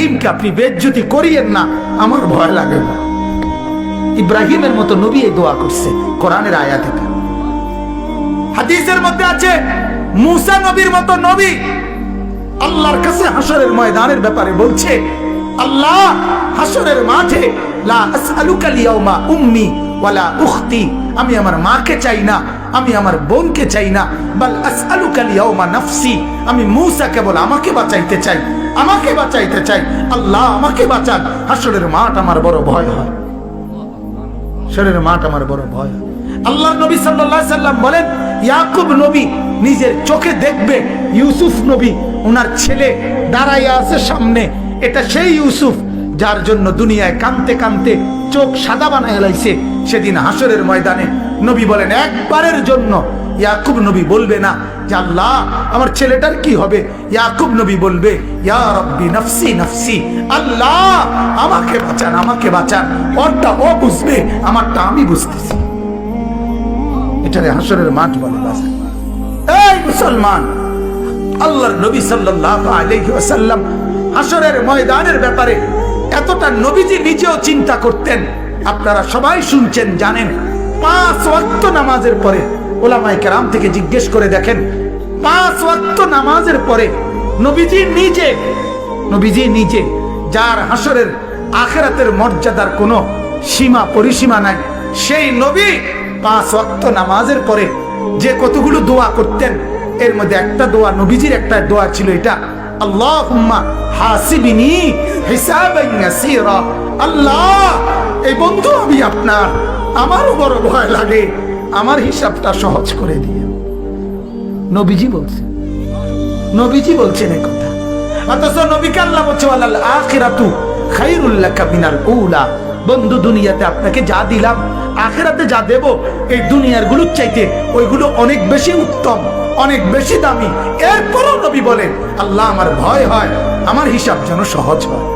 ইব্রাহিমকে আপনি বেজ্জুতি করিয়েন না, আমার ভয় লাগে না। ইব্রাহিমের মতো নবী এই দোয়া করছে, কোরআনের আয়াত এটা। হাদিসের মধ্যে আছে, মুসা নবীর মতো নবী আল্লাহর কাছে হাসরের ময়দানের ব্যাপারে বলছে, আল্লাহ হাসরের মাঠে লা আসআলুকা লিয়াউমা উম্মি ওয়ালা উখতি, আমি আমার মাকে চাই না আমি আমার বোনকে চাই না। বাল আসআলুকা লিয়াউমা নাফসি। আমি মূসা কেবল আমাকে বাঁচাইতে চাই। আমাকে বাঁচাইতে চাই। আল্লাহ আমাকে বাঁচান। হাসরের মাঠ আমার বড় ভয় হয়। মাঠ আমার বড় ভয়। আল্লাহ নবী সাল্লাল্লাহু সাল্লাম বলেন, ইয়াকুব নবী নিজের চোখে দেখবে ইউসুফ নবী। ওনার ছেলে দাঁড়াইয়া আছে সামনে। এটা সেই ইউসুফ। যার জন্য দুনিয়ায় কানতে কানতে চোখ সাদা বানায় হেলাইছে সেদিন হাসরের ময়দানে নবী বলেন, একবারের জন্য ইয়াকুব নবী বলবে না যে, আল্লাহ, আমার ছেলেটার কি হবে? ইয়াকুব নবী বলবে, ইয়া রব্বি নফসি নফসি, আল্লাহ, আমাকে বাঁচান আমাকে বাঁচান। ওরটা ও বুঝবে, আমারটা আমি বুঝতেছি। এটারে হাসরের মাঠ বলে বাজার। এই মুসলমান, আল্লাহর নবী সাল্লাল্লাহু আলাইহি ওয়াসাল্লাম হাসরের ময়দানের ব্যাপারে এতটা নবীজি নিজেও চিন্তা করতেন। আপনারা সবাই শুনছেন, জানেন, পাঁচ ওয়াক্ত নামাজের পরে ওলামায়ে কেরাম থেকে জিজ্ঞেস করে দেখেন, পাঁচ ওয়াক্ত নামাজের পরে নবীজি নিজে নবীজি নিজে যার হাসরের আখেরাতের মর্যাদার কোনো সীমা, পরিসীমা নাই, সেই নবী পাঁচ ওয়াক্ত নামাজের পরে যে কতগুলো দোয়া করতেন, এর মধ্যে একটা দোয়া নবীজির একটা দোয়া ছিল এটা আল্লাহুম্মা হাসিবিনি হিসাবান ইয়াসীরা। আল্লাহ, এই বন্ধু আমি আপনার। আমারও বড় ভয় লাগে। আমার হিসাবটা সহজ করে দিয়ে। নবীজি বলছেন। নবীজি বলছেন এই কথা। অথচ নবীকে আল্লাহ বলছে আখিরাতু খাইরুল লাকা মিনাল উলা। বন্ধু, দুনিয়াতে আপনাকে যা দিলাম আখিরাতে যা দেব এই দুনিয়ারগুলোর চাইতে ওইগুলো অনেক বেশি উত্তম, অনেক বেশি দামি। এরপরও নবী বলেন, আল্লাহ আমার ভয় হয়, আমার হিসাব যেন সহজ হয়।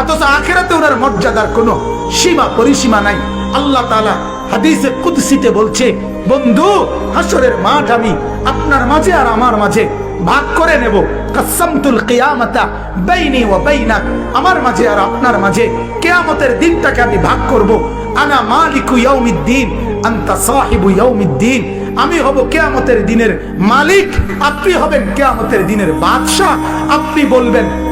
অথচ আখেরাতে ওনার মর্যাদার কোনো সীমা, পরিসীমা নাই। আল্লাহ তাআলা হাদিসে কুদসিতে বলছে, বন্ধু হাসরের মাঠ আমি আপনার মাঝে আর আমার মাঝে ভাগ করে নেব। কাসামতুল কিয়ামাতা বাইনি ওয়া বাইনাক। আমার মাঝে আর আপনার মাঝে কেয়ামতের দিনটাকে আমি ভাগ করব। আনা মালিকু ইয়াউমিদ্দিন, আনতা সাহিবু ইয়াউমিদ্দিন। আমি হব কেয়ামতের দিনের মালিক, আপনি হবেন কেয়ামতের দিনের বাদশাহ। আপনি বলবেন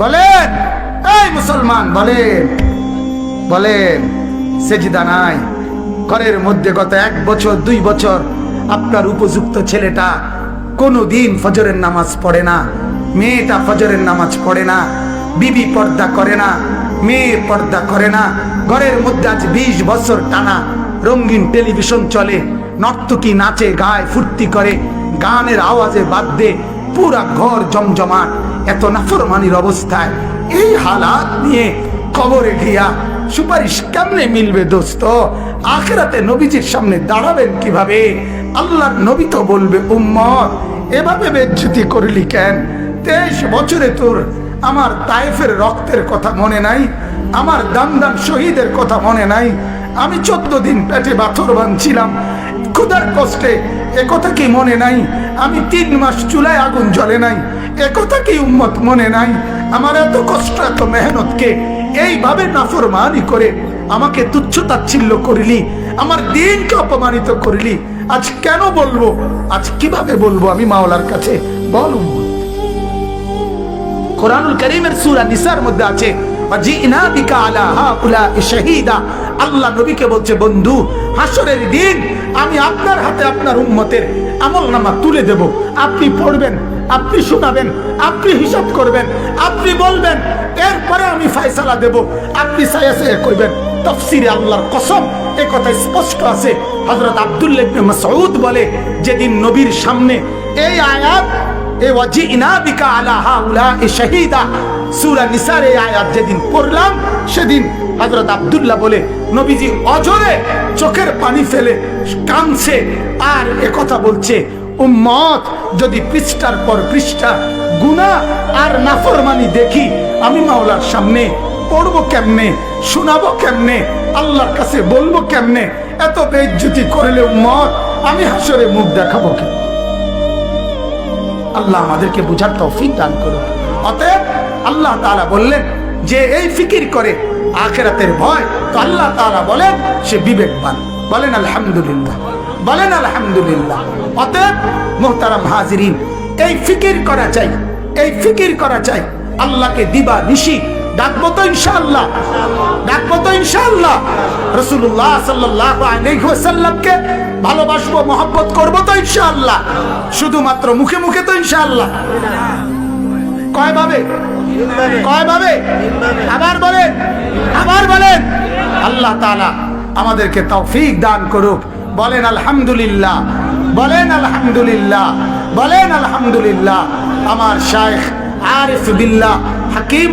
বলেন, এই মুসলমান, বলেন বলেন, সেজিদা নাই। ঘরের মধ্যে গত এক বছর, দুই বছর আপনার উপযুক্ত ছেলেটা কোনো দিন ফজরের নামাজ পড়ে না, মেয়েটা ফজরের নামাজ পড়ে না, বিবি পর্দা করে না, মেয়ে পর্দা করে না। ঘরের মধ্যে আজ বিশ বছর টানা রঙিন টেলিভিশন চলে, নর্তকী নাচে, গায়, ফুর্তি করে, গানের আওয়াজে বাদ্যে পুরা ঘর জমজমাট। এত নাফরমানির অবস্থায় এই হালাত নিয়ে কবরে গিয়া সুপারিশ কেমনে মিলবে দোস্ত? আখেরাতে নবীজির সামনে দাঁড়াবেন কীভাবে? আল্লাহর নবী তো বলবে, উম্মত, এভাবে বেজ্জুতি করলি কেন? তেইশ বছরে তোর আমার তাইফের রক্তের কথা মনে নাই, আমার দান দান শহীদের কথা মনে নাই। আমি চোদ্দ দিন পেটে পাথর বাঁধছিলাম। ক্ষুধার কষ্টে একথা কি মনে নাই? আমি তিন মাস চুলায় আগুন জ্বলে নাই। একথা কি উম্মত মনে নাই? আমার এত কষ্ট, এত মেহনতকে এইভাবে নাফরমানি করে আমাকে তুচ্ছ তাচ্ছিল্য করিলি, আমার দিনকে অপমানিত করিলি। আজ কেন বলব? আজ কীভাবে বলব আমি মাওলার কাছে? বল কোরআনুল করিমের সূরা নিসার মধ্যে আছে আলা আল্লাহ নবীকে বলছে, বন্ধু হাসরের দিন আমি আপনার হাতে আপনার উন্মতের আমল নামা তুলে দেব। আপনি পড়বেন, আপনি শোনাবেন, আপনি হিসাব করবেন, আপনি বলবেন, এরপরে আমি ফায়সালা দেব। আপনি সায়া সায়া করবেন তফসিরে আল্লাহর কসম, এ কথা স্পষ্ট আছে। হজরত আবদুল্লাহ সৌদ বলে, যেদিন নবীর সামনে এই আয়াত চোখের পানি ফেলে আর কথা বলছে, উম্মত, যদি পৃষ্ঠার পর পৃষ্ঠা আর নাফরমানি দেখি, আমি মাওলার সামনে পড়ব কেমনে, শোনাবো কেমনে, আল্লাহর কাছে বলব কেমনে, এত বেজ্জুতি করলে উম্মত, আমি হাসরে মুখ দেখাবো কেন আল্লাহ আমাদেরকে বুঝার তৌফিক দান করুন। অতএব আল্লাহ তালা বললেন, যে এই ফিকির করে আখেরাতের ভয়, তো আল্লাহ তাআলা বলেন, সে বিবেকবান। বলেন, আলহামদুলিল্লাহ। বলেন, আলহামদুলিল্লাহ। অতএব মোহতারাম হাজিরিন, এই ফিকির করা চাই, এই ফিকির করা চাই। আল্লাহকে দিবা নিশি ডাকবো তো ইনশাআল্লাহ ডাকবো তো ইনশাআল্লাহ। রসুল্লাহ ভালোবাসবো করব তো ইনশাআল্লাহ। শুধুমাত্র মুখে মুখে তো ইনশাআল্লাহ। কয় ভাবে? কয় ভাবে? আবার বলেন আবার বলেন। আল্লাহ তাআলা আমাদেরকে তৌফিক দান করুক। বলেন, আলহামদুলিল্লাহ। বলেন আলহামদুলিল্লাহ। বলেন, আলহামদুলিল্লাহ। আমার শাইখ আরিফ বিল্লাহ হাকিম